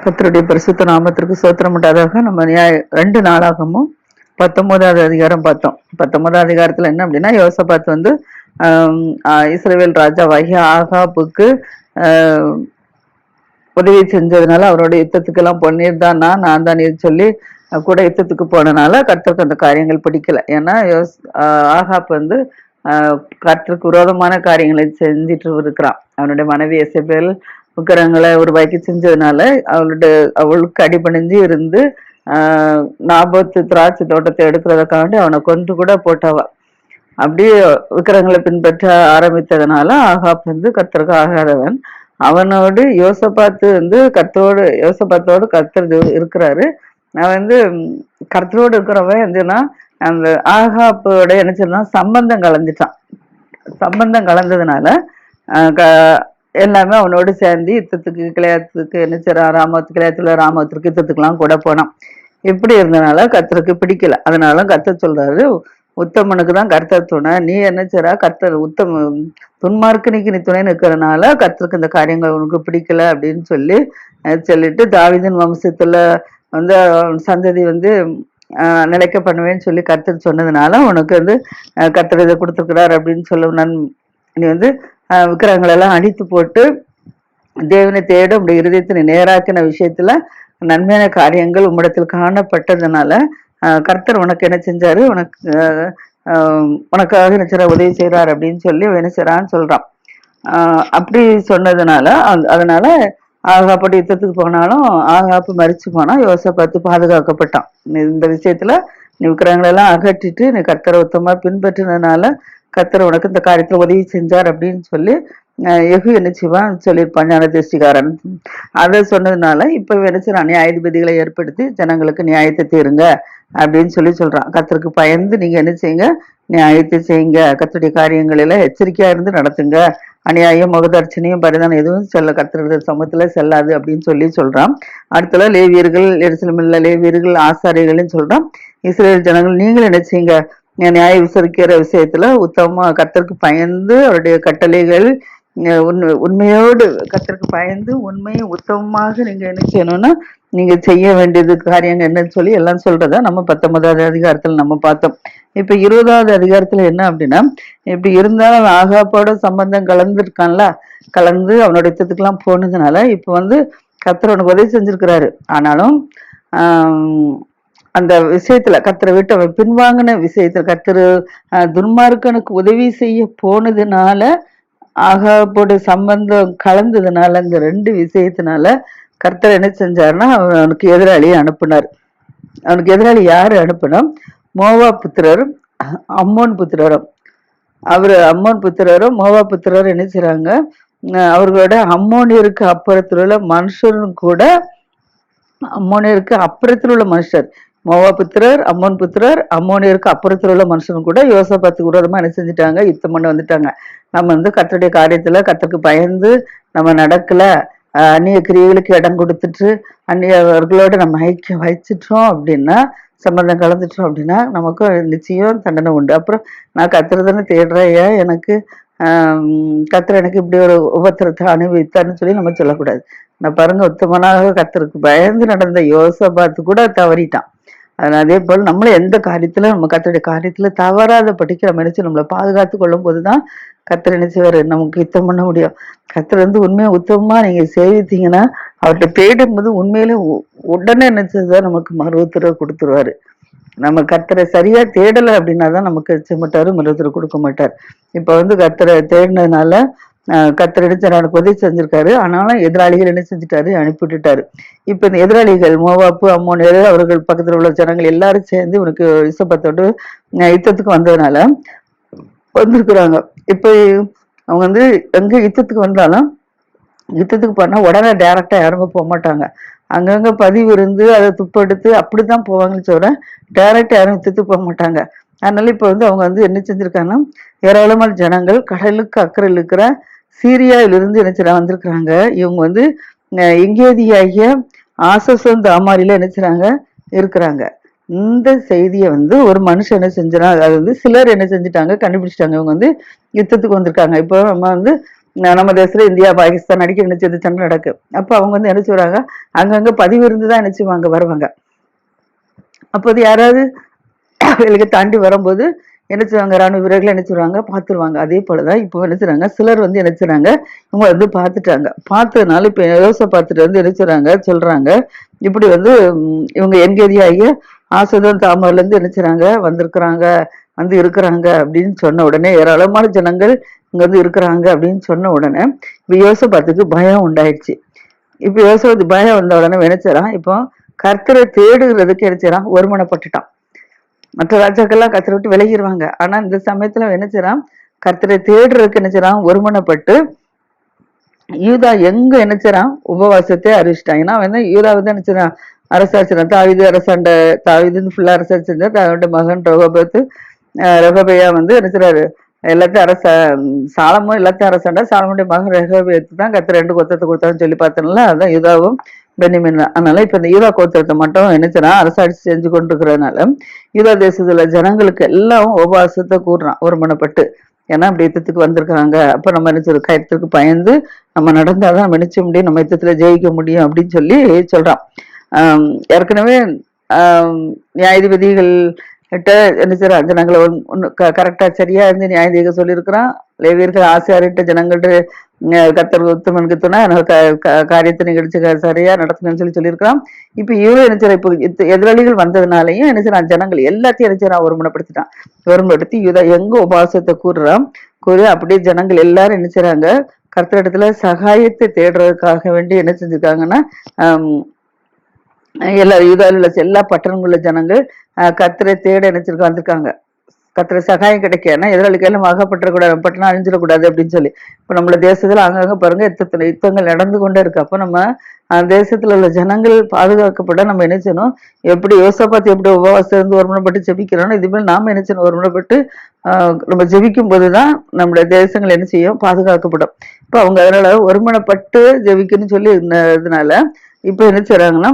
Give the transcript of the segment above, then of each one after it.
கத்தருடைய பரிசுத்த நாமத்திற்கு சோத்திரம் உண்டாதாக நம்ம நியாய ரெண்டு நாளாகமும் பத்தொன்பதாவது அதிகாரம் பார்த்தோம். பத்தொன்பதாவது அதிகாரத்துல என்ன அப்படின்னா யோசபாத் வந்து இஸ்ரேவேல் ராஜா இஸ்ரவேல் ஆகாப்புக்கு உதவி செஞ்சதுனால அவரோட யுத்தத்துக்கு எல்லாம் பொன்னீர் தான் நான் நான் தான் சொல்லி கூட யுத்தத்துக்கு போனனால கர்த்தருக்கு அந்த காரியங்கள் பிடிக்கல. ஏன்னா யோஸ் ஆஹ், ஆகாப் வந்து ஆஹ், கர்த்தருக்கு விரோதமான காரியங்களை செஞ்சிட்டு இருக்கிறான். அவனுடைய மனைவி எசபேல் விக்கிரகங்களை உருவாக்கி செஞ்சதுனால அவளோட அவளுக்கு அடிபணிஞ்சு இருந்து நாபத்து திராட்சை தோட்டத்தை எடுக்கிறதுக்காண்டி அவனை கொண்டு கூட போட்டவ. அப்படியே விக்கிரங்களை பின்பற்ற ஆரம்பித்ததுனால ஆகாப் வந்து கர்த்தருக்கு ஆகாதவன். அவனோடு யோசபாத்து வந்து கர்த்தரோடு யோசபாத்தோடு கர்த்தர் இருக்கிறாரு. நான் வந்து கர்த்தரோடு இருக்கிறவன் வந்துன்னா அந்த ஆகாப்போட என்ன செய்யலாம் சம்பந்தம் கலந்துட்டான். சம்பந்தம் கலந்ததுனால க- எல்லாமே அவனோடு சேர்ந்து யுத்தத்துக்கு கிளையாத்துக்கு என்ன ராமத்து கிளையாத்துல ராமத்திற்கு யுத்தத்துக்குலாம் கூட போனான். இப்படி இருந்தனால கர்த்தருக்கு பிடிக்கல. அதனால கர்த்தர் சொல்றாரு உத்தமனுக்கு தான் கர்த்தர் துணை. நீ என்ன செய்றா கர்த்தர் உத்தம துன்மார்க்கனுக்கு நீ துணை நிற்கிறனால கர்த்தருக்கு இந்த காரியங்கள் உனக்கு பிடிக்கல அப்படின்னு சொல்லி சொல்லிட்டு தாவிதன் வம்சத்துல வந்து சந்ததி வந்து நிலைக்க பண்ணுவேன்னு சொல்லி கர்த்தர் சொன்னதுனால உனக்கு வந்து கர்த்தர் இதை கொடுத்துருக்கிறார் அப்படின்னு சொல்ல நன் நீ வந்து விக்கிரகங்களெல்லாம் எல்லாம் அடித்து போட்டு தேவனை தேட உடைய இருதயத்தினை நேராக்கின விஷயத்துல நன்மையான காரியங்கள் உம்மிடத்தில் காணப்பட்டதுனால கர்த்தர் உனக்கு என்ன செஞ்சாரு? உனக்கு உனக்காக என்ன உதவி செய்கிறார் அப்படின்னு சொல்லி என்ன செய்யறான்னு சொல்றான். அப்படி சொன்னதுனால அதனால ஆகாப்பட்டு யுத்தத்துக்கு போனாலும் ஆகாப்பு மறிச்சு போனா பார்த்து பாதுகாக்கப்பட்டான். நீ இந்த விஷயத்துல நீ விக்கிரகங்களை எல்லாம் அகற்றிட்டு நீ கர்த்தரை உத்தமா பின்பற்றினதுனால கர்த்தர் உனக்கு இந்த காரியத்தில் உதவி செஞ்சார் அப்படின்னு சொல்லி எகு என்ன செய்வான்? சொல்லியிருப்பான் ஞான திருஷ்டிகாரன் அதை சொன்னதுனால இப்போ என்ன செய்றான்? நியாயாதிபதிகளை ஏற்படுத்தி ஜனங்களுக்கு நியாயத்தை தீருங்க அப்படின்னு சொல்லி சொல்கிறான் கத்தருக்கு பயந்து நீங்கள் என்ன செய்யுங்க? நியாயத்தை செய்யுங்க. கர்த்தருடைய காரியங்களில் எச்சரிக்கையாக இருந்து நடத்துங்க. அநியாயம் முகதர்ச்சனையும் பரிதானம் எதுவும் செல்ல கர்த்தருடைய சமூகத்தில் செல்லாது அப்படின்னு சொல்லி சொல்கிறான் அடுத்தல லேவியர்கள் எரிசலமில்ல லேவியர்கள் ஆசாரியர்கள்னு சொல்கிறான் இஸ்ரேல் ஜனங்கள் நீங்கள் என்ன செய்யுங்க? நியாய விசாரிக்கிற விஷயத்துல உத்தமமா கத்தருக்கு பயந்து அவருடைய கட்டளைகள் உண்மை உண்மையோடு கத்தருக்கு பயந்து உண்மையை உத்தமமாக நீங்க என்ன செய்யணும்னா நீங்க செய்ய வேண்டியது காரியங்கள் என்னன்னு சொல்லி எல்லாம் சொல்றத நம்ம பத்தொன்பதாவது அதிகாரத்துல நம்ம பார்த்தோம். இப்ப இருபதாவது அதிகாரத்துல என்ன அப்படின்னா இப்படி இருந்தாலும் அவன் ஆகாப்போட சம்பந்தம் கலந்துருக்கான்ல கலந்து அவனோட யுத்தத்துக்கெல்லாம் போனதுனால இப்ப வந்து கர்த்தர் உனக்கு உதவி செஞ்சிருக்கிறாரு. ஆனாலும் ஆஹ் அந்த விஷயத்துல கத்தரை விட்டு அவன் பின்வாங்கின விஷயத்துல கர்த்தர் துன்மார்க்கனுக்கு உதவி செய்ய போனதுனால ஆகாப்போட சம்பந்தம் கலந்ததுனால இந்த ரெண்டு விஷயத்தினால கர்த்தர் என்ன செஞ்சாருன்னா அவன் அவனுக்கு எதிராளியை அனுப்புனார். அவனுக்கு எதிராளி யாரு அனுப்பினோம் மோவா புத்திரரும் அம்மோன் புத்திரரும். அவர் அம்மோன் புத்திரரும் மோவா புத்திரரும் என்ன செய்றாங்க அவர்களோட அம்மோனியருக்கு அப்புறத்தில் உள்ள மனுஷரும் கூட அம்மோனியருக்கு அப்புறத்தில் உள்ள மனுஷர். மோவா புத்திரர் அம்மோன் புத்திரர் அம்மோனியருக்கு அப்புறத்தில் உள்ள மனுஷனும் கூட யோசபாத்துக்கு விரோதமாக என்ன செஞ்சுட்டாங்க? யுத்தம் பண்ண வந்துட்டாங்க. நம்ம வந்து கத்தருடைய காரியத்தில் கத்தருக்கு பயந்து நம்ம நடக்கல. அந்நிய கிரியைகளுக்கு இடம் கொடுத்துட்டு அந்நியவர்களோட நம்ம ஐக்கியம் வச்சிட்டோம் அப்படின்னா சம்பந்தம் கலந்துட்டோம் அப்படின்னா நமக்கு நிச்சயம் தண்டனை உண்டு. அப்புறம் நான் கர்த்தர் தானே தேடுறேன். ஏன் எனக்கு கத்துற எனக்கு இப்படி ஒரு உபத்திரத்தை அனுபவித்தான்னு சொல்லி நம்ம சொல்லக்கூடாது. நான் பாருங்க உத்தமனாக கர்த்தருக்கு பயந்து நடந்த யோசபாத்து கூட தவறிட்டான். அதனால் அதே போல் நம்மளும் எந்த காரியத்தில் நம்ம கத்தருடைய காரியத்தில் தவறாத படிக்க நம்ம நம்மளை பாதுகாத்து கொள்ளும் போதுதான் கத்தர் நினைச்சவர் நமக்கு யுத்தம் பண்ண முடியும். கத்தர் வந்து உண்மையை உத்தமமாக நீங்கள் சேவித்தீங்கன்னா அவர்கிட்ட தேடும்போது உண்மையிலே உ- உடனே நினைச்சதை நமக்கு மருவத்திர கொடுத்துருவாரு. நம்ம கத்தரை சரியா தேடலை அப்படின்னா தான் நமக்கு செம்மட்டாரு மருவத்திர கொடுக்க மாட்டார். இப்போ வந்து கத்தரை தேடினதுனால ஆஹ் எனக்கு உதவி செஞ்சிருக்காரு. ஆனாலும் எதிராளிகள் என்ன செஞ்சுட்டாரு? அனுப்பி விட்டுட்டாரு. இப்ப இந்த எதிராளிகள் மோவாப்பு அம்மோனியர் அவர்கள் பக்கத்துல உள்ள ஜனங்கள் எல்லாரும் சேர்ந்து இவனுக்கு இசப்பத்தோடு யுத்தத்துக்கு வந்ததுனால வந்திருக்கிறாங்க. இப்ப அவங்க வந்து எங்க யுத்தத்துக்கு வந்தாலும் யுத்தத்துக்கு போனா உடனே டைரக்டா யாருமே போக மாட்டாங்க. அங்கங்க பதிவு இருந்து அதை துப்பெடுத்து அப்படிதான் போவாங்கன்னு சொல்றேன் டைரக்டா யாரும் யுத்தத்துக்கு போக மாட்டாங்க. அதனால இப்ப வந்து அவங்க வந்து என்ன செஞ்சிருக்காங்கன்னா ஏராளமான ஜனங்கள் கடலுக்கு அக்கறையில் இருக்கிற சீரியாவிலிருந்து என்ன செய்றாங்க வந்திருக்கிறாங்க. இவங்க வந்து எங்கேதியாகிய ஆசசம் தாமாரில என்ன செய்கிறாங்க இருக்கிறாங்க. இந்த செய்தியை வந்து ஒரு மனுஷன் என்ன செஞ்சான் அது வந்து சிலர் என்ன செஞ்சுட்டாங்க? கண்டுபிடிச்சிட்டாங்க. இவங்க வந்து யுத்தத்துக்கு வந்திருக்காங்க. இப்போ நம்ம வந்து நம்ம தேசத்துல இந்தியா பாகிஸ்தான் அடிக்க நினைச்சது சண்டை நடக்கு. அப்போ அவங்க வந்து என்ன செய்வாங்க? அங்கங்க பதிவு இருந்து தான் நினைச்சுவாங்க வருவாங்க. அப்போது யாராவது வெளியே தாண்டி வரும்போது என்ன செய்வாங்க? ராணுவ வீரர்கள் என்ன செய்வாங்க? பார்த்துருவாங்க. அதே போலதான் இப்போ என்ன செய்றாங்க? சிலர் வந்து என்ன செய்றாங்க? இவங்க வந்து பார்த்துட்டாங்க. பார்த்ததுனால இப்போ யோசை பார்த்துட்டு வந்து என்ன செய்றாங்க? சொல்றாங்க. இப்படி வந்து இவங்க எங்கேதியாகிய ஆசதம் தாமர்ல இருந்து என்ன செய்கிறாங்க வந்திருக்கிறாங்க. வந்து இருக்கிறாங்க அப்படின்னு சொன்ன உடனே ஏராளமான ஜனங்கள் இங்க வந்து இருக்கிறாங்க அப்படின்னு சொன்ன உடனே இப்போ யோசபாத்துக்கு பயம் உண்டாயிடுச்சு இப்போ யோசபாத்து பயம் வந்த உடனே நினைச்சாரான் இப்போ கர்த்தரை தேடுகிறதுக்கு நினைச்சாரான் ஒருமனப்பட்டுட்டான். மற்ற ராஜாக்கள்லாம் கர்த்தரை விட்டு விலகிடுவாங்க ஆனா இந்த சமயத்துல என்ன செய்றான்? கர்த்தரை தேடுறதுக்கு என்ன செய்றான்? ஒருமனப்பட்டு யூதா எங்க நினைச்சிறான் உபவாசத்தை அறிவிச்சிட்டான் ஏன்னா வந்து யூதா வந்து என்ன செய்றான்? தாவிது அரசாண்ட தாவிதுன்னு ஃபுல்லா அரசாச்சிருந்தா தாவிட மகன் ரகபத்து ரகபையா வந்து என்ன எல்லாத்தையும் அரச சாலமும் எல்லாத்தையும் அரசாண்டா. சாலமுடைய மகன் ரகபயத்து தான் கத்து ரெண்டு கொத்தத்தை கொடுத்தான்னு சொல்லி பார்த்தோம்ல அதான் யூதாவும் பெனிமின் அதனால இப்போ இந்த யூதா கோத்திரத்தை மட்டும் என்னச்சுன்னா அரசாட்சி செஞ்சு கொண்டு இருக்கிறதுனால யூதா தேசத்துல ஜனங்களுக்கு எல்லாம் உபவாசத்தை கூடுறான் ஒருமனப்பட்டு. ஏன்னா அப்படி யுத்தத்துக்கு வந்திருக்காங்க. அப்ப நம்ம என்ன கயத்துக்கு பயந்து நம்ம நடந்தாதான் நம்ம நினைச்ச முடியும் நம்ம யுத்தத்துல ஜெயிக்க முடியும் அப்படின்னு சொல்லி சொல்றான். ஆஹ் ஏற்கனவே ஆஹ் நியாயாதிபதிகள் கிட்ட என்ன செய்யற? ஜனங்களை ஒன்னு கரெக்டா சரியா இருந்து நியாயதிக சொல்லியிருக்கிறான். லேவியர்கள் ஆசையாரிட்ட ஜனங்கள்ட்ட கத்தர் கர்த்தர் உத்தமனுக்கு துணை க- க- காரியத்தை நிகழ்ச்சி க- சரியா நடத்தணும்னு சொல்லி சொல்லியிருக்கிறான். இப்ப இவரும் என்ன செய்யற இப்போ எதிராளிகள் வந்ததுனாலையும் என்ன செய்யறான் ஜனங்கள் எல்லாத்தையும் என்ன செய்யறான் ஒருமுனைப்படுத்திட்டான் ஒருமுனைப்படுத்தி யூதா எங்க உபவாசத்தை கூறுறான்? கூறி அப்படியே ஜனங்கள் எல்லாரும் என்ன செய்றாங்க? கர்த்தரிடத்துல சகாயத்தை தேடுறதுக்காக வேண்டி என்ன செஞ்சிருக்காங்கன்னா எல்லா யூதாவில் உள்ள எல்லா பட்டணங்களுள்ள ஜனங்கள் அஹ், கர்த்தரை தேட நினைச்சிருக்க வந்திருக்காங்க. கத்துற சகாயம் கிடைக்கனா எதிராளிக்கு எல்லாம் அகப்பட்டுறக்கூடாது பட்டணம் அழிஞ்சிடக்கூடாது அப்படின்னு சொல்லி. இப்போ நம்மள தேசத்துல அங்கங்க பாருங்க யுத்தத்துல யுத்தங்கள் நடந்து கொண்டே இருக்கு. அப்போ நம்ம அந்த தேசத்துல உள்ள ஜனங்கள் பாதுகாக்கப்பட நம்ம என்ன செய்யணும்? எப்படி யோசப்பாத்து எப்படி உபவாசம் இருந்து ஒருமுனைப்பட்டு ஜெபிக்கிறோம் இதுமாதிரி நாம என்ன செய்யணும்? ஒருமுனைப்பட்டு ஆஹ், நம்ம ஜெபிக்கும் போதுதான் நம்மளுடைய தேசங்கள் என்ன செய்யும்? பாதுகாக்கப்படும். இப்போ அவங்க அதனால ஒருமனப்பட்டு ஜெபிக்கணும்னு சொல்லி இருந்ததுனால இப்போ என்ன செய்றாங்கன்னா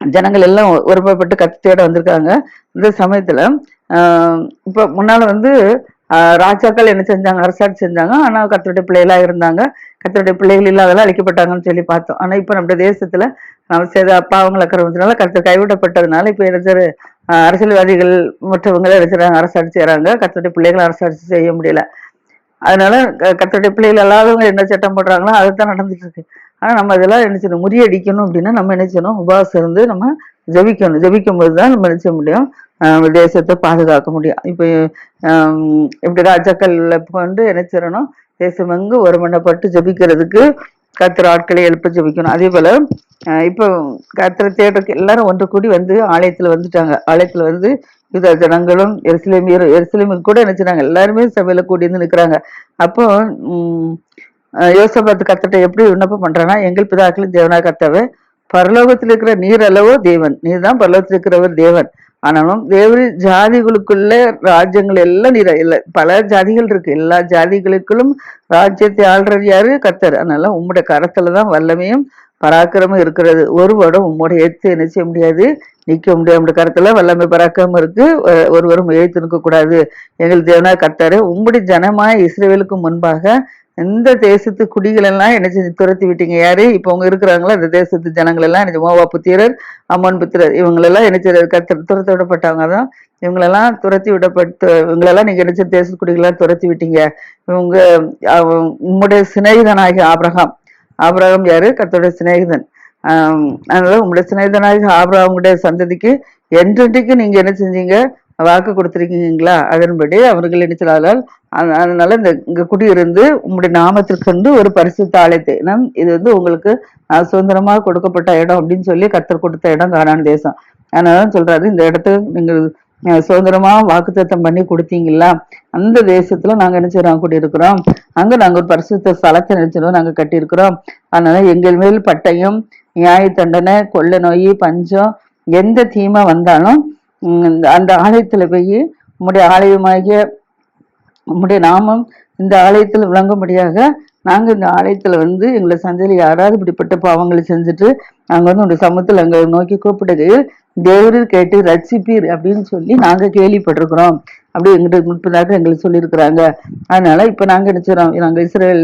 ஜனங்கள் எல்லாம் ஒருமைப்பட்டு கத்து தேட வந்திருக்காங்க. இந்த சமயத்துல இப்போ முன்னால் வந்து ராஜாக்கள் என்ன செஞ்சாங்க? அரசாட்சி செஞ்சாங்க. ஆனால் கத்தருடைய பிள்ளைகளாக இருந்தாங்க. கத்தருடைய பிள்ளைகள் இல்லாதெல்லாம் அழிக்கப்பட்டாங்கன்னு சொல்லி பார்த்தோம். ஆனால் இப்போ நம்ம தேசத்தில் நம்ம செய்த பாவங்கள் அக்கிரமத்தினால கத்தர் கைவிடப்பட்டதுனால இப்போ என்ன அரசியல்வாதிகள் மற்றவங்க என்ன அரசாட்சி செய்கிறாங்க கத்தருடைய பிள்ளைகள் அரசாட்சி செய்ய முடியல. அதனால கத்தருடைய பிள்ளைகள் எல்லாரும் என்ன சட்டம் போடுறாங்களோ அதுதான் நடந்துட்டு இருக்கு. ஆனால் நம்ம இதெல்லாம் என்ன செய்யணும்? முறியடிக்கணும் அப்படின்னா நம்ம என்ன செய்யணும்? உபவாசம் இருந்து நம்ம ஜெபிக்கணும். ஜபிக்கும் போது தான் நம்ம என்ன செய்ய முடியும்? தேசத்தை பாதுகாக்க முடியும். இப்போ இப்படி ராஜாக்கள் இப்போ வந்து என்ன செய்யணும் தேசம் எங்கு ஒருமனப்பட்டு ஜெபிக்கிறதுக்கு கத்திர ஆட்களை எழுப்ப ஜெபிக்கணும். அதே போல் இப்போ கத்திர தேடுறதுக்கு எல்லாரும் ஒன்று கூடி வந்து ஆலயத்தில் வந்துட்டாங்க. ஆலயத்தில் வந்து யுத ஜனங்களும் எருசலேமியர் எருசலேமியர் கூட என்ன எல்லாருமே சபையில் கூடி வந்து நிற்கிறாங்க அப்போ யோசபாத்து எப்படி விண்ணப்பம் பண்ணுறேன்னா எங்கள் பிதாக்களும் தேவனா கத்தவை பரலோகத்தில் இருக்கிற நீர் அளவோ தேவன். நீர் தான் பரலோகத்தில் இருக்கிறவர் தேவன். ஆனாலும் தேவரி ஜாதிகளுக்குள்ள ராஜ்யங்கள் எல்லாம் நிற இல்லை பல ஜாதிகள் இருக்கு. எல்லா ஜாதிகளுக்குள்ளும் ராஜ்யத்தை ஆள்றது யாரு? கத்தர் அதனால உம்முடைய கரத்துல தான் வல்லமையும் பராக்கிரமும் இருக்கிறது. ஒருவரும் உம்முடைய எடுத்து என்ன செய்ய முடியாது? நிற்க முடியாது. உம்முடைய கரத்துல வல்லமை பராக்கிரமம் இருக்கு. ஒருவரும் எழுத்து நிற்க கூடாது எங்கள் தேவனா கர்த்தாரு உம்முடைய ஜனமாய் இஸ்ரேலுக்கு முன்பாக எந்த தேசத்து குடிகள் எல்லாம் என்ன செஞ்சு துரத்தி விட்டீங்க? யாரு? இப்ப அவங்க இருக்கிறாங்களோ? அந்த தேசத்து ஜனங்கள் எல்லாம் என்ன மோவா புத்திரர் அம்மன் புத்திரர் இவங்களெல்லாம் என்ன செய்யறது கத்த துரத்தி விடப்பட்டவங்க தான். இவங்களெல்லாம் துரத்தி விடப்பட்டு இவங்களெல்லாம் நீங்க என்ன செய்ய தேச குடிகளெல்லாம் துரத்தி விட்டீங்க? இவங்க உம்முடைய சிநேகிதனாகிய ஆபிரகாம். ஆபிரகாம் யாரு? கத்தோட சிநேகிதன். ஆஹ் அதனால உங்களுடைய சிநேகிதனாகிய ஆபிரகாமுடைய சந்ததிக்கு என்றென்றைக்கு நீங்க என்ன செஞ்சீங்க? வாக்கு கொடுத்துருக்கீங்களா? அதன்படி அவர்கள் என்ன அதனால இந்த இங்க குடியிருந்து உங்களுடைய நாமத்திற்கு வந்து ஒரு பரிசு தாளத்தை நம் இது வந்து உங்களுக்கு சுதந்திரமாக சுதந்திரமா கொடுக்கப்பட்ட இடம் அப்படின்னு சொல்லி கத்தர் கொடுத்த இடம் கானான் தேசம். அதனால சொல்றாரு இந்த இடத்துக்கு நீங்க சுதந்திரமா வாக்குத்தத்தம் பண்ணி கொடுத்தீங்களா? அந்த தேசத்துல நாங்க என்ன செய்யறோம் குடியிருக்கிறோம். அங்க நாங்க ஒரு பரிசுத்த ஸ்தலத்தை நினைச்சிடும் நாங்க கட்டியிருக்கிறோம். அதனால எங்கள் மேல் பட்டயம் நியாய தண்டனை கொள்ள நோய் பஞ்சம் எந்த தீமை வந்தாலும் அந்த ஆலயத்தில் போய் உம்முடைய ஆலயமாகிய உம்முடைய நாமம் இந்த ஆலயத்தில் விளங்கும்படியாக நாங்கள் இந்த ஆலயத்தில் வந்து எங்களை சந்தையில் யாராவது இப்படிப்பட்ட பாவங்களை செஞ்சுட்டு நாங்கள் வந்து உங்க சமூகத்தில் அங்கே நோக்கி கூப்பிடுகையில் தேவரீர் கேட்டு ரட்சிப்பீர் அப்படின்னு சொல்லி நாங்கள் கேள்விப்பட்டிருக்கிறோம். அப்படி எங்கிட்ட முற்பதாக எங்களுக்கு சொல்லியிருக்கிறாங்க. அதனால இப்போ நாங்கள் நினைச்சிடோம் நாங்கள் இஸ்ரேல்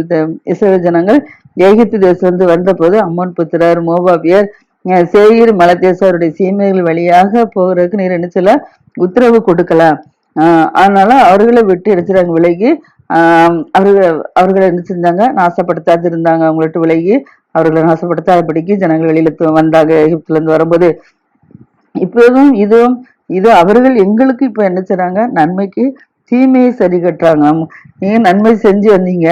இஸ்ரேல் ஜனங்கள் எகிப்து தேசம் வந்து வந்தபோது அம்மன் புத்திரர் மோபாபியர் சேயிர் மலதேசருடைய சீமைகள் வழியாக போகிறதுக்கு நீர் நினைச்சல உத்தரவு கொடுக்கலாம். அதனால அவர்களை விட்டு எடுத்துறாங்க விலகி அவர்கள் அவர்களை என்ன செஞ்சாங்க? நாசப்படுத்தாது இருந்தாங்க அவங்கள்ட்ட விலகி அவர்களை நாசப்படுத்தாதபடிக்கு ஜனங்கள் வெளியில வந்தாங்க. எகிப்துலேருந்து வரும்போது. இப்போதும் இதுவும் இது அவர்கள் எங்களுக்கு இப்போ என்ன செய்றாங்க? நன்மைக்கு தீமையை சரி கட்டுறாங்க. நீங்க நன்மை செஞ்சு வந்தீங்க.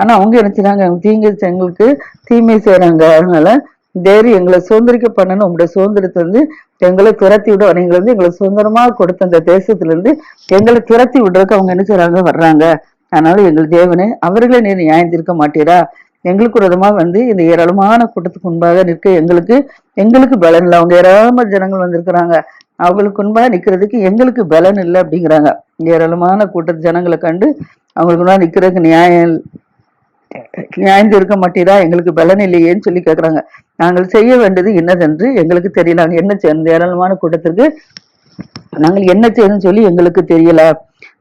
ஆனா அவங்க என்ன செய்றாங்க? தீங்கு எங்களுக்கு தீமை செய்றாங்க. அதனால தேர் எங்களை சுதந்திரிக்க பண்ணணும். உங்களுடைய சுதந்திரத்தை வந்து எங்களை துரத்தி விட நீங்கள் வந்து எங்களை சுதந்திரமாக கொடுத்த அந்த தேசத்திலிருந்து எங்களை துரத்தி விடுறதுக்கு அவங்க என்ன செய்றாங்க? வர்றாங்க. அதனால எங்கள் தேவனே அவர்களே நீர் நியாயந்திருக்க மாட்டீரா? எங்களுக்கு விரோதமா வந்து இந்த ஏராளமான கூட்டத்துக்கு முன்பாக நிற்க எங்களுக்கு எங்களுக்கு பலன் இல்லை. அவங்க ஏராளமான ஜனங்கள் வந்திருக்கிறாங்க. அவங்களுக்கு முன்பாக நிற்கிறதுக்கு எங்களுக்கு பலன் இல்லை அப்படிங்கிறாங்க. ஏராளமான கூட்டத்து ஜனங்களை கண்டு அவங்களுக்கு முன்னாடி நிற்கிறதுக்கு நியாயம் நியாயந்து இருக்க மாட்டீரா எங்களுக்கு பலன் இல்லையேன்னு சொல்லி கேட்குறாங்க நாங்கள் செய்ய வேண்டியது என்னதென்று எங்களுக்கு தெரியல என்ன செய்யணும் ஏராளமான கூட்டத்திற்கு நாங்கள் என்ன செய்யணும்னு சொல்லி எங்களுக்கு தெரியல.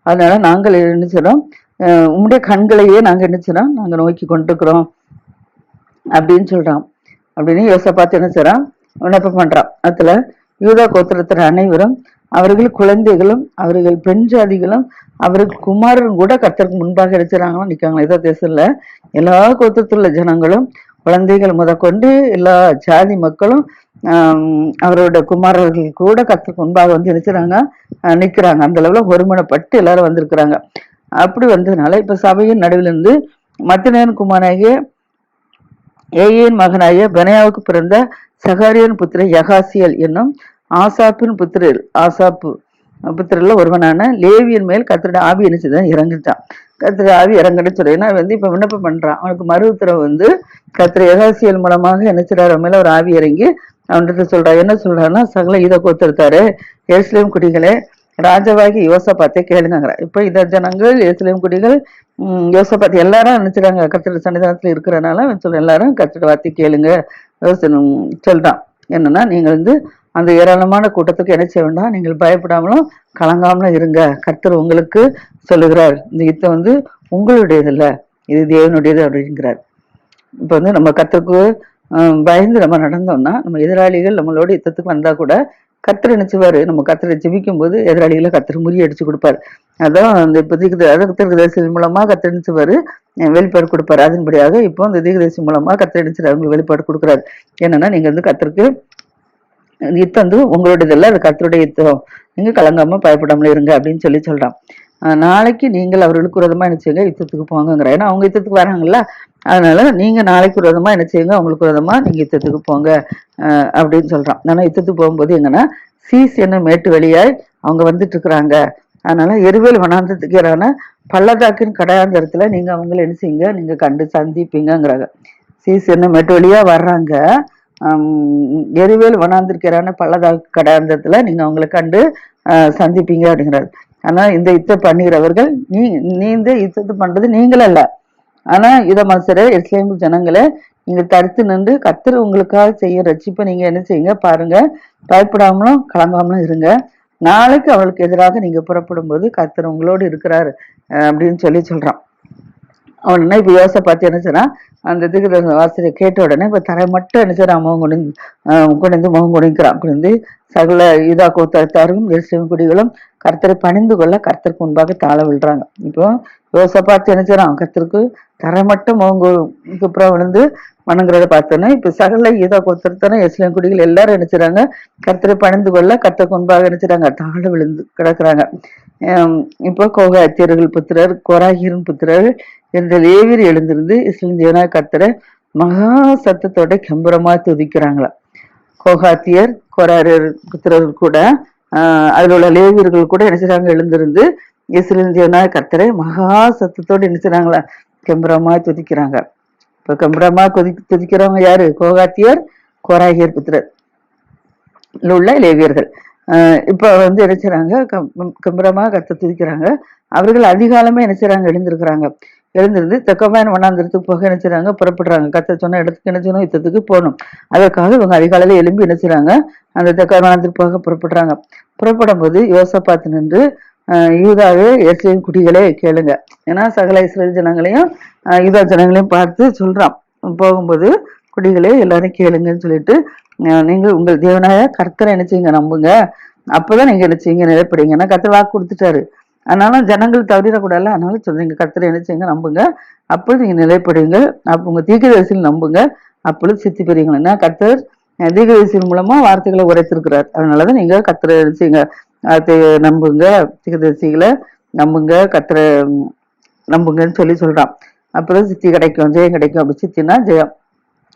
அதனால நாங்கள் என்ன செய்கிறோம் உங்களுடைய உம்முடைய கண்களையே நாங்க என்ன செய்யறோம் நாங்க நோக்கி கொண்டிருக்கிறோம். அப்படின்னு சொல்றோம் அப்படின்னு யோசப்பாத்து என்ன செய்றான்? விண்ணப்பம் பண்றான். அதுல யூதா கோத்திரத்தின் அனைவரும் அவர்கள் குழந்தைகளும் அவர்கள் பெண் ஜாதிகளும் அவர்கள் குமாரரும் கூட கத்தருக்கு முன்பாக எடுத்துறாங்களோ நிக்காங்க இதோ தேசத்தில் எல்லா கோத்திரத்தில் உள்ள ஜனங்களும் குழந்தைகள் முதற்கொண்டு எல்லா ஜாதி மக்களும் அவரோட குமாரர்கள் கூட கத்தருக்கு முன்பாக வந்து நினைச்சுறாங்க நிற்கிறாங்க. அந்த அளவில் ஒருமனப்பட்டு எல்லாரும் வந்திருக்கிறாங்க. அப்படி வந்ததுனால இப்போ சபையின் நடுவில் இருந்து மத்தினன் குமாராகிய ஏயின் மகனாய பெனையாவுக்கு பிறந்த சகாரியன் புத்திர யகாசியல் என்னும் ஆசாப்பின் புத்திரர் ஆசாப்பு புத்திரில் ஒருவனான லேவியின் மேல் கத்திரிட ஆவி என்ன இறங்கிட்டான். கத்திரி ஆவி இறங்கன்னு சொல்லி ஏன்னா வந்து இப்போ விண்ணப்பம் பண்ணுறான் அவனுக்கு மறு உத்தரவு வந்து கத்திர யகாசியல் மூலமாக என்ன செய்றாரு? அவன் மேல ஒரு ஆவி இறங்கி அவன்கிட்ட சொல்றா என்ன சொல்கிறான்னா சகல இதை கோத்திருத்தாரு எருசலேம் குடிகளே ராஜாவாகி யோசபாத்தை கேளுங்கிறேன் இப்போ இந்த ஜனங்கள் எஸ்லேம் குடிகள் உம் யோசபாத் எல்லாரும் நினைச்சிடாங்க கத்திர சன்னிதானத்தில் இருக்கிறனால சொல்ல எல்லாரும் கத்திர வார்த்தை கேளுங்க. யோசனை சொல்றான். என்னன்னா நீங்கள் வந்து அந்த ஏராளமான கூட்டத்துக்கு என்ன செய்ய வேண்டாம் நீங்கள் பயப்படாமலும் கலங்காமலும் இருங்க. கர்த்தர் உங்களுக்கு சொல்லுகிறார். இந்த யுத்தம் வந்து உங்களுடையதுல்ல இது தேவனுடையது அப்படிங்கிறார். இப்போ வந்து நம்ம கர்த்தருக்கு பயந்து நம்ம நடந்தோம்னா நம்ம எதிராளிகள் நம்மளோட யுத்தத்துக்கு வந்தா கூட கத்திர நினைச்சுவாரு நம்ம கத்திர ஜெபிக்கும் போது எதிராளிகளை கர்த்தர் முறியடிச்சு கொடுப்பாரு. அதான் அந்த இப்போ தீர்க்க கர்த்தருக்கு மூலமா கர்த்தர் வெளிப்பாடு கொடுப்பாரு. அதன்படியாக இப்போ அந்த தீர்க்கதரிசி மூலமா கர்த்தர் அவங்களுக்கு வெளிப்பாடு கொடுக்குறாரு. என்னன்னா நீங்க வந்து கத்திரக்கு யுத்தம் வந்து உங்களுடையது இல்ல அது கத்தருடைய யுத்தம். நீங்க கலங்காம பயப்படாமல இருங்க அப்படின்னு சொல்லி சொல்றான். நாளைக்கு நீங்கள் அவர்களுக்கு விரோதமா நினைச்சுங்க யுத்தத்துக்கு போங்கங்கிற ஏன்னா அவங்க யுத்தத்துக்கு வராங்கல்ல? அதனால நீங்க நாளைக்கு விரோதமா என்ன செய்யுங்க அவங்களுக்கு விதமாக நீங்க யுத்தத்துக்கு போங்க அப்படின்னு சொல்றான். ஆனா யுத்தத்துக்கு போகும்போது எங்கன்னா சீஸ் என்னும் மேட்டு வழியாய் அவங்க வந்துட்டு இருக்கிறாங்க. அதனால எருவேல் வனாந்தத்துக்கான பள்ளத்தாக்கின் கடையாந்தரத்துல நீங்க அவங்கள என்ன செய்யுங்க நீங்க கண்டு சந்திப்பீங்கங்கிறாங்க. சீஸ் என்ன மேட்டு வழியா வர்றாங்க எருவேல் வனாந்திருக்கிறான பள்ளதாக்கு கடையாந்தரத்துல நீங்க அவங்கள கண்டு சந்திப்பீங்க அப்படிங்கிறாரு. ஆனா இந்த யுத்தம் பண்ணுகிறவர்கள் நீ நீ இந்த யுத்தத்தை பண்றது நீங்களல்ல. ஆனா இத மாசர ஜனங்களை நீங்க தடுத்து நின்று கர்த்தர் உங்களுக்காக செய்ய ரட்சிப்பை நீங்க என்ன செய்யுங்க? பாருங்க. பயப்படாமலும் கலங்காமலும் இருங்க. நாளைக்கு அவளுக்கு எதிராக நீங்க புறப்படும் போது கர்த்தர் உங்களோடு இருக்கிறாரு அப்படின்னு சொல்லி சொல்றான். உடனே இப்ப யோசனை பார்த்து என்ன செய்றான்? அந்த இதுக்கு ஆசிரியர் கேட்ட உடனே இப்ப தரை மட்டும் என்ன செய்யறான் முகம் குடிந்து ஆஹ் முகம் குடிக்கிறான் குடிந்து சகல இதா கோத்தாரும் எருசலேம் குடிகளும் கர்த்தரை பணிந்து கொள்ள கர்த்தருக்கு முன்பாக தாழ விழுறாங்க. இப்போ யோசை பார்த்து என்ன செய்றான்? கர்த்தருக்கு தரை மட்டும் முகம் விழுந்து வணங்குறத பார்த்தோன்னா இப்ப சகல இதா கோத்திரத்தான எருசலேம் குடிகள் எல்லாரும் என்ன செய்றாங்க? கர்த்தரை பணிந்து கொள்ள கர்த்தருக்கு முன்பாக என்ன செய்றாங்க? தாழ விழுந்து கிடக்குறாங்க. இப்போ இப்போ கோகாத்தியர்கள் புத்திரர் கோராகிரின் புத்திரர் என்ற லேவியர் எழுந்திருந்து இஸ்லாம் ஜீவனா கர்த்தரை மகா சத்தத்தோட கம்பரமா துதிக்கிறாங்களா? கோகாத்தியர் கோராரியர் புத்திரர்கள் கூட ஆஹ் உள்ள லேவியர்கள் கூட என்ன எழுந்திருந்து இஸ்ரேல் கர்த்தரை மகா சத்தத்தோடு என்ன செய்றாங்களா? துதிக்கிறாங்க. இப்ப கம்பரமா கொதி துதிக்கிறவங்க யாரு? கோகாத்தியர் கோராகியர் புத்திரர். உள்ள லேவியர்கள். ஆஹ் இப்ப வந்து என்ன கம்- கம்பீரமா கத்த துதிக்கிறாங்க. அவர்கள் அதிகாலமே என்ன எழுந்திருக்கிறாங்க. எழுந்திருந்து தெக்கமாயன் வண்ணாந்திரத்துக்கு போக நினைச்சுறாங்க புறப்படுறாங்க. கத்த சொன்ன இடத்துக்கு என்ன செய்யணும்? யுத்தத்துக்கு போகணும். அதற்காக இவங்க அதிகாலையில் எழும்பி நினைச்சுறாங்க அந்த தெக்க போக புறப்படுறாங்க. புறப்படும் போது யோசப்பாத்து நின்று யூதாவே எருசலேம் குடிகளே கேளுங்க. ஏன்னா சகல இஸ்ரேல் ஜனங்களையும் யூதா ஜனங்களையும் பார்த்து சொல்றான். போகும்போது குடிகளே எல்லாரும் கேளுங்கன்னு சொல்லிட்டு நீங்க உங்கள் தேவனாய கர்த்தரை நினைச்சீங்க நம்புங்க. அப்பதான் நீங்க நினைச்சீங்க நிலைப்படிங்க ஏன்னா கர்த்தர் வாக்கு கொடுத்துட்டாரு. அதனால ஜனங்கள் தவறிடக்கூடாதுல அதனால சொல்றீங்க என்ன நினைச்சீங்க நம்புங்க. அப்பொழுது நீங்க நிலைப்படுங்க அப்ப உங்க தீர்க்கதரிசியில் நம்புங்க. அப்பொழுது சித்தி பெறுவீங்க கத்தர் தீர்க்கதரிசியின் மூலமா வார்த்தைகளை உரைத்திருக்கிறார். அதனாலதான் நீங்க கர்த்தரை நினைச்சீங்க நம்புங்க. தீர்க்கதரிசிகளை நம்புங்க கத்திர நம்புங்கன்னு சொல்லி சொல்றான். அப்புறம் சித்தி கிடைக்கும் ஜெயம் கிடைக்கும். அப்படி சித்தினா ஜெயம்.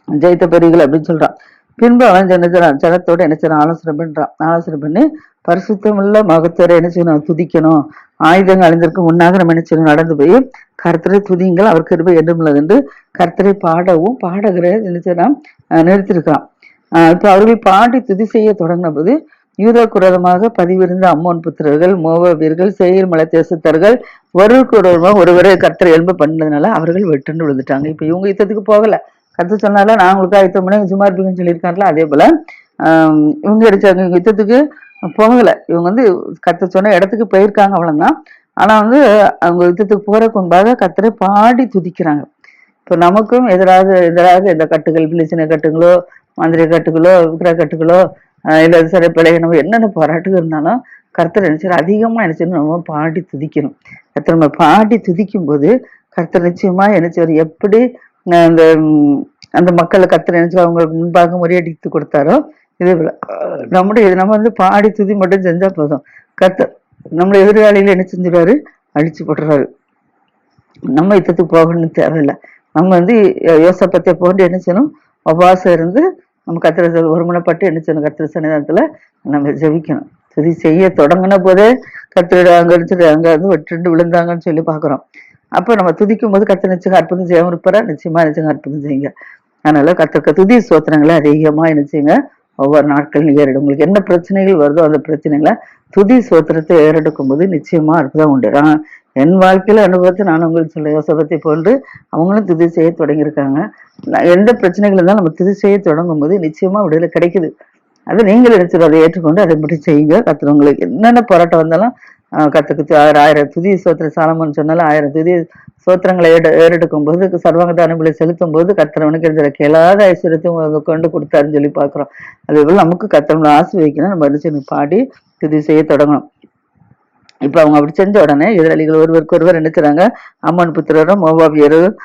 ஜெயித்த பெரியகள் அப்படின்னு சொல்றான். பின்பு அவன் ஜனஜனான் ஜனத்தோட என்ன செய்யறான்? ஆலோசனை பண்றான். ஆலோசனை பண்ணி பரிசுத்தமுள்ள மகத்தரை என்ன செய்யணும்? துதிக்கணும். ஆயுதங்கள் அழிந்திருக்கு முன்னாக நம்ம என்ன செய்யணும்? நடந்து போய் கர்த்தரை துதிங்கள் அவர் கிருபை என்றும் உள்ளது என்று கர்த்தரை பாடவும் பாடகிற என்ன அஹ் நிறுத்திருக்கிறான் ஆஹ் இப்ப அவர்கள் பாடி துதி செய்ய தொடங்கின போது யூதா குரதமாக பதிவிருந்த அம்மோன் புத்திரர்கள் மோவீர்கள் சேயர் மலை தேசத்தர்கள் ஒருவருக்கு ஒருவருமாக ஒருவரை கர்த்தரை எலும்பு பண்ணதுனால அவர்கள் வெட்டுன்னு விழுந்துட்டாங்க. இப்ப இவங்க யுத்தத்துக்கு போகல. கத்து சொன்னால நான் உங்களுக்கு ஆயத்தம் முன்னே சும்மா இருப்பீங்கன்னு சொல்லியிருக்காங்களா அதே போல. ஆஹ் இவங்க அடிச்சாங்க யுத்தத்துக்கு போகலை இவங்க வந்து கத்த சொன்ன இடத்துக்கு போயிருக்காங்க அவ்வளோதான் ஆனால் வந்து அவங்க யுத்தத்துக்கு போகிறக்கு முன்பாக கத்தரை பாடி துதிக்கிறாங்க. இப்போ நமக்கும் எதிராக எதிராக இந்த கட்டுகள் பிளிச்சின கட்டுகளோ மந்திரி கட்டுகளோ விக்கிர கட்டுகளோ இல்லை இல்ல சிறை நம்ம என்னென்ன போராட்டுகள் இருந்தாலும் கர்த்தர் நினைச்சாரு அதிகமாக நினைச்சு நம்ம பாடி துதிக்கணும். கர்த்தர் நம்ம பாடி துதிக்கும் போது கர்த்தர் நிச்சயமாக நினைச்சவர் எப்படி அந்த அந்த மக்களை கர்த்தர் நினைச்சு அவங்களுக்கு முன்பாக முறியடித்து கொடுத்தாரோ இதே போல் நம்முடைய நம்ம வந்து பாடி துதி மட்டும் செஞ்சா போதும். கத்த நம்மளை எதிர்காலையில் என்ன செஞ்சிருவாரு? அழிச்சு போட்டுறாரு நம்ம யுத்தத்துக்கு போகணும்னு தேவையில்லை. நம்ம வந்து யோசப்பத்தை போன்று என்ன செய்யணும்? உபவாசம் இருந்து நம்ம கத்திர ஒருமுனைப்பட்டு என்ன செய்யணும்? கத்திர சன்னிதானத்தில் நம்ம ஜெபிக்கணும். துதி செய்ய தொடங்கின போதே கத்திர அங்க அடிச்சுட்டு அங்க வந்து வெட்டுண்டு விழுந்தாங்கன்னு சொல்லி பாக்குறோம் அப்போ நம்ம துதிக்கும் போது கத்திர நிச்சயம் அற்புதம் செய்யாமல் இருப்பாரா? நிச்சயமா நிச்சயம் அற்புதம் செய்யுங்க. அதனால கத்திரக்க துதி சோத்திரங்களை அதிகமா என்ன செய்யுங்க? ஒவ்வொரு நாட்களும் ஏறிடும் உங்களுக்கு என்ன பிரச்சனைகள் வருதோ அந்த பிரச்சனைகளை துதி சோத்திரத்தை ஏறெடுக்கும் போது நிச்சயமா அற்புதம் உண்டு. நான் என் வாழ்க்கையில அனுபவத்தை நான் உங்களுக்கு சொல்ல யோசபத்தை போன்று அவங்களும் துதி செய்ய தொடங்கியிருக்காங்க. எந்த பிரச்சனைகள் இருந்தாலும் நம்ம துதி செய்ய தொடங்கும் போது நிச்சயமா விடுதலை கிடைக்குது. அது நீங்கள் எடுத்து அதை ஏற்றுக்கொண்டு அதை மட்டும் செய்யுங்க. கத்துறவங்களுக்கு என்னென்ன போராட்டம் வந்தாலும் ஆஹ் அவர் ஆயிரம் துதி சோத்திர சாலமன் சொன்னாலும் ஆயிரம் துதி சோத்திரங்களை ஏடு ஏறெடுக்கும் போது சர்வாங்க தானங்களை செலுத்தும் போது கத்திரவனுக்கு இருந்த கேளாத ஐஸ்வர்யத்தையும் கொண்டு கொடுத்தாருன்னு சொல்லி பார்க்குறோம். அதே போல் நமக்கு ஆசை வைக்கணும் நம்ம என்ன பாடி துதி செய்ய தொடங்கணும். இப்போ அவங்க அப்படி செஞ்ச உடனே எதிராளிகள் ஒருவருக்கு ஒருவர் நினைச்சுறாங்க அம்மன் புத்திரரும் மோபாபியரும்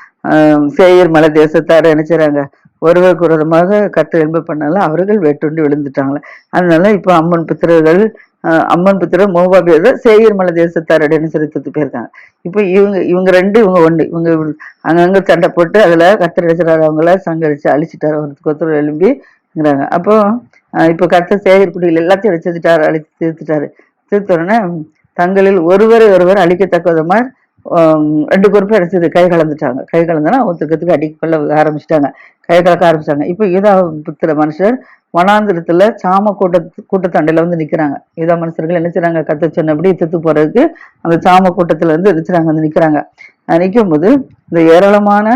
சேயர் மலை தேசத்தார் நினைச்சுறாங்க ஒருவருக்கு ஒருவரமாக கத்த எலும்பு பண்ணாலும் அவர்கள் வெட்டுண்டு விழுந்துட்டாங்களே அதனால இப்போ அம்மன் புத்திரர்கள் அம்மன் புத்திரர் மோபாபியர் சேயர் மலை தேசத்தார் அப்படின்னு சொல்லி தத்து போயிருக்காங்க. இப்போ இவங்க இவங்க ரெண்டு இவங்க ஒன்று இவங்க அங்கங்க சண்டை போட்டு அதில் கத்தர் அடிச்சிட்டாரு அவங்கள சங்கரிச்சு அழிச்சிட்டாரு. ஒருத்தருக்கு ஒருத்தர் எழும்பிங்கிறாங்க. அப்போ இப்போ கத்த சேகர் குடிகள் எல்லாத்தையும் அழிச்சிட்டாரு அழித்து தீர்த்துட்டாரு. தீர்த்தோடனே தங்களில் ஒருவரை ஒருவர் அழிக்கத்தக்க விதமாக ரெண்டு குறிப்பு அடிச்சது கை கலந்துட்டாங்க. கை கலந்தனா ஒருத்தருக்கு அடிக்கொள்ள ஆரம்பிச்சிட்டாங்க. கை கலக்க ஆரம்பிச்சிட்டாங்க. இப்போ யூதா புத்திர மனுஷர் வனாந்திரத்துல சாம கூட்ட கூட்டத்தண்டையில வந்து நிக்கிறாங்க. யூதா மனுஷர்கள் என்ன செய்றாங்க? கத்த சொன்னபடி செத்து போறதுக்கு அந்த சாம கூட்டத்துல இருந்து நிக்கிறாங்க வந்து நிக்கிறாங்க. நிற்கும் போது இந்த ஏராளமான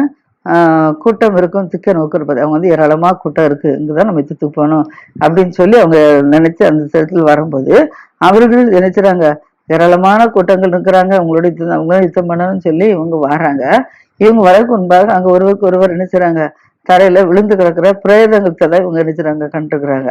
ஆஹ் கூட்டம் இருக்கும் திக்க நோக்கு இருப்பது. அவங்க வந்து ஏராளமா கூட்டம் இருக்கு இங்கதான் நம்ம யுத்தத்துக்கு போகணும் அப்படின்னு சொல்லி அவங்க நினைச்சு அந்த இடத்துல வரும்போது அவர்கள் நினைச்சுறாங்க ஏராளமான கூட்டங்கள் இருக்கிறாங்க. அவங்களோட யுத்தம் அவங்க யுத்தம் பண்ணணும்னு சொல்லி இவங்க வராங்க இவங்க வரக்கு முன்பாக அங்க ஒருவருக்கு ஒருவர் நினைச்சுறாங்க தரையில விழுந்து கிடக்குற பிரேதங்கத்தை தான் இவங்க நினைச்சுறாங்க கண்டுக்கிறாங்க.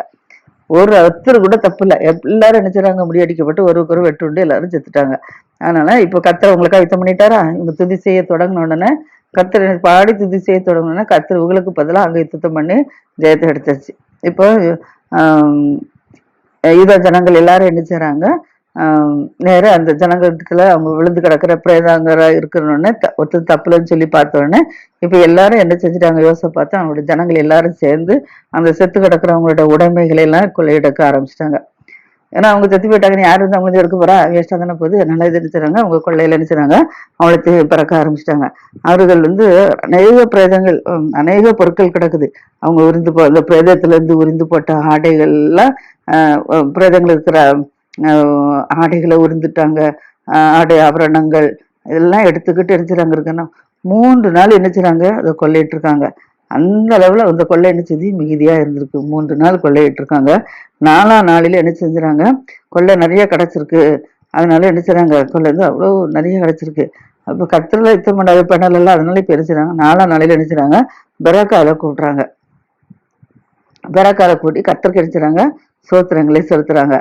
ஒரு ஒருத்தர் கூட தப்பு இல்லை. எல்லாரும் நினைச்சுறாங்க முடியடிக்கப்பட்டு ஒருவருக்கு ஒரு வெட்டுண்டு எல்லாரும் செத்துட்டாங்க. அதனால இப்போ கத்தர் உங்களுக்கு யுத்தம் பண்ணிட்டாரா? இவங்க துதி செய்ய தொடங்கின உடனே கத்தர் பாடி துதி செய்ய தொடங்கினோடனே கத்தர் இவங்களுக்கு பதிலாக அங்கே யுத்தம் பண்ணி ஜெயத்தை எடுத்துருச்சு இப்போ யுத ஜனங்கள் எல்லாரும் என்ன செய்கிறாங்க நேராக நேரா அந்த ஜனங்கத்துக்குள்ள அவங்க விழுந்து கிடக்கிற பிரேதாங்கரா இருக்கிறோன்னே ஒருத்தர் தப்புலன்னு சொல்லி பார்த்த உடனே எல்லாரும் என்ன செஞ்சுட்டாங்க? யோசனை பார்த்து அவங்களோட ஜனங்கள் எல்லாரும் சேர்ந்து அந்த செத்து கிடக்கிறவங்களோட உடைமைகளை எல்லாம் கொள்ளையெடுக்க ஆரம்பிச்சிட்டாங்க. ஏன்னா அவங்க செத்து போயிட்டாங்கன்னு யார் வந்து அவங்க எடுக்க போறா? வேஸ்ட்டாக தானே போகுது. நல்லா இது நினைச்சாங்க அவங்க கொள்ளையில் நினைச்சாங்க அவங்கள தூக்கி பிறக்க ஆரம்பிச்சிட்டாங்க. அவர்கள் வந்து அநேக பிரேதங்கள் அநேக பொருட்கள் கிடக்குது. அவங்க உரிந்து போ அந்த பிரேதத்துல இருந்து உரிந்து போட்ட ஆடைகள் எல்லாம் ஆஹ், பிரேதங்கள் இருக்கிற ஆடைகளை உருந்துட்டாங்க. ஆடை ஆபரணங்கள் இதெல்லாம் எடுத்துக்கிட்டு எடுத்துட்டாங்க இருக்கணும் மூன்று நாள் என்ன செய்றாங்க அதை கொள்ளையிட்டு இருக்காங்க. அந்த அளவில் அந்த கொள்ளை என்ன செய்தி மிகுதியாக இருந்திருக்கு. மூன்று நாள் கொள்ளையிட்டு இருக்காங்க. நாலாம் நாளில் என்ன செஞ்சுறாங்க கொள்ளை நிறைய கிடச்சிருக்கு. அதனால என்ன செய்றாங்க கொள்ளை வந்து அவ்வளோ நிறைய கிடச்சிருக்கு. அப்போ கத்திரில் யுத்தம் பண்ணாத பண்ணல அதனால இப்போ என்ன நாலாம் நாளில் என்ன செய்றாங்க பெராக்காவில் கூட்டுறாங்க. பெராக்காவில் கூட்டி கத்தருக்கு என்ன செய்றாங்க சோத்திரங்களை செலுத்துறாங்க.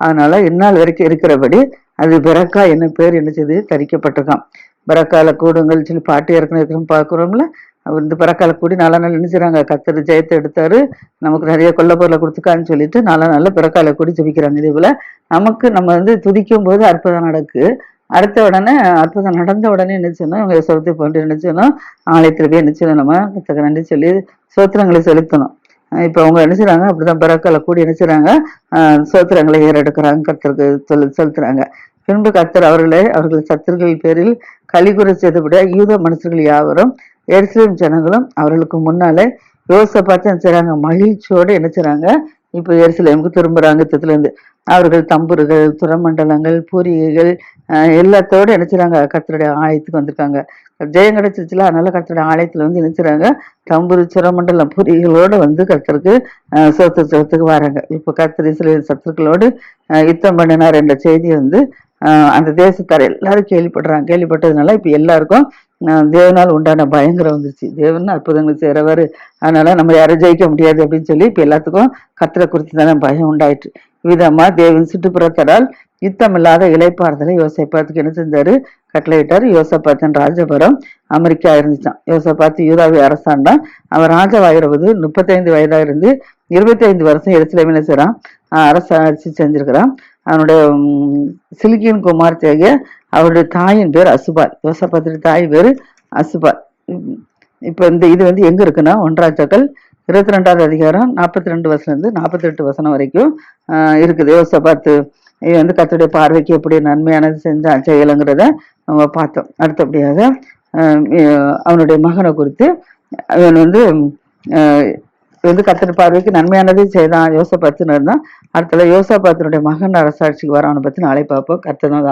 அதனால இந்நாள் வரைக்கும் இருக்கிறபடி அது பிறக்கா என்ன பேர் என்ன செய்து தரிக்கப்பட்டிருக்கான் பிறக்கால கூடுங்கள் சொல்லி பாட்டு இறக்கணும் இருக்கிறோம் பார்க்குறோம்ல இந்த பிறக்கால கூடி நாலா நாள் என்ன செய்றாங்க? கத்தர் ஜெயத்தை எடுத்தாரு. நமக்கு நிறைய கொல்ல பொருளை கொடுத்துக்கான்னு சொல்லிட்டு நாலா நாள்ல பிறக்கால கூடி ஜபிக்கிறாங்க. இதே போல நமக்கு நம்ம வந்து துதிக்கும் போது அற்புதம் நடக்கு. அடுத்த உடனே அற்புதம் நடந்த உடனே என்ன செய்யணும்? இவங்க சொத்தை போட்டு என்ன செய்யணும்? ஆலயத்தில் போய் என்ன செய்யணும் நம்ம? கத்தக்கு நன்றி சொல்லி சோத்திரங்களை செலுத்தணும். இப்போ அவங்க என்ன செய்றாங்க? அப்படிதான் பிறக்கால கூடி என்ன செய்கிறாங்க ஆஹ் சோத்திரங்களை ஏறெடுக்கிறாங்க கத்தருக்கு சொல்லு செலுத்துறாங்க. பின்பு கத்தர் அவர்களை அவர்கள் சத்துருக்கள் பேரில் கலிகுற செய்தபடியா யூத மனுஷர்கள் யாவரும் எருசலேம் ஜனங்களும் அவர்களுக்கு முன்னாலே பார்த்து என்ன செய்கிறாங்க மகிழ்ச்சியோடு என்ன செய்கிறாங்க இப்போ எருசலேமுக்கு திரும்புகிறாங்க யுத்தத்துல அவர்கள் தம்புருகள் துறமண்டலங்கள் பூரிகைகள் எல்லாத்தோடு எல்லாத்தோட கத்தருடைய ஆலயத்துக்கு வந்திருக்காங்க. ஜெயம் கிடைச்சிருச்சுல அதனால கத்தருடைய ஆலயத்துல வந்து என்ன தம்புரு சுரமண்டலம் பூரிகளோடு வந்து கத்தருக்கு சோத்து சோத்துக்கு வராங்க. இப்போ கர்த்தர் இஸ்ரேல் சத்துருக்களோடு யுத்தம் பண்ணினார் என்ற செய்தி வந்து அந்த தேசத்தார் எல்லாரும் கேள்விப்படுறாங்க. கேள்விப்பட்டதுனால இப்போ எல்லாருக்கும் தேவனால் உண்டான பயங்கரம் வந்துருச்சு. தேவன் அற்புதங்கள் செய்றவர். அதனால நம்ம யாரும் ஜெயிக்க முடியாது அப்படின்னு சொல்லி இப்போ எல்லாத்துக்கும் கத்தரை குறித்து தானே பயம் உண்டாயிற்று. விதமா தேவின் சுற்றுப்புறத்தரால் யுத்தமில்லாத இலைப்பாறுதலை யோசைப்பாத்துக்கு என்ன செஞ்சாரு? கட்டளையிட்டார். யோசப்பாத்தின் ராஜபுரம் அமெரிக்கா இருந்துச்சான் யோசப்பாத்து யூதாவை அரசாண்டான். அவன் ராஜாவாகிறது முப்பத்தைந்து வயதாக இருந்து இருபத்தைந்து வருஷம் எருசலேமில் செய்கிறான் அரசாட்சி செஞ்சிருக்கிறான். அவனுடைய சிலிக்கியின் குமார் அவருடைய தாயின் பேர் அசுபால். யோசப்பாத்துடைய தாய் பேர் அசுபால். இப்போ இந்த இது வந்து எங்கே இருக்குன்னா ஒன்றாச்சக்கள் இருபத்தி ரெண்டாவது அதிகாரம் நாற்பத்தி ரெண்டு வருஷம் நாற்பத்தி எட்டு வசனம் வரைக்கும் இருக்குது. இருக்குது யோசபாத்து இது வந்து கத்துடைய பார்வைக்கு எப்படி நன்மையானது செஞ்சா செயலுங்கிறத நம்ம பார்த்தோம். அடுத்தபடியாக அவனுடைய மகனை குறித்து அவன் வந்து வந்து கத்திர பார்வைக்கு நன்மையானதே செய்தான் யோசபாத்துன்னு இருந்தான். அடுத்தது யோசபாத்தினுடைய மகன் அரசாட்சிக்கு வர அவனை பற்றி நாளை பார்ப்போம். கர்த்தர் தான்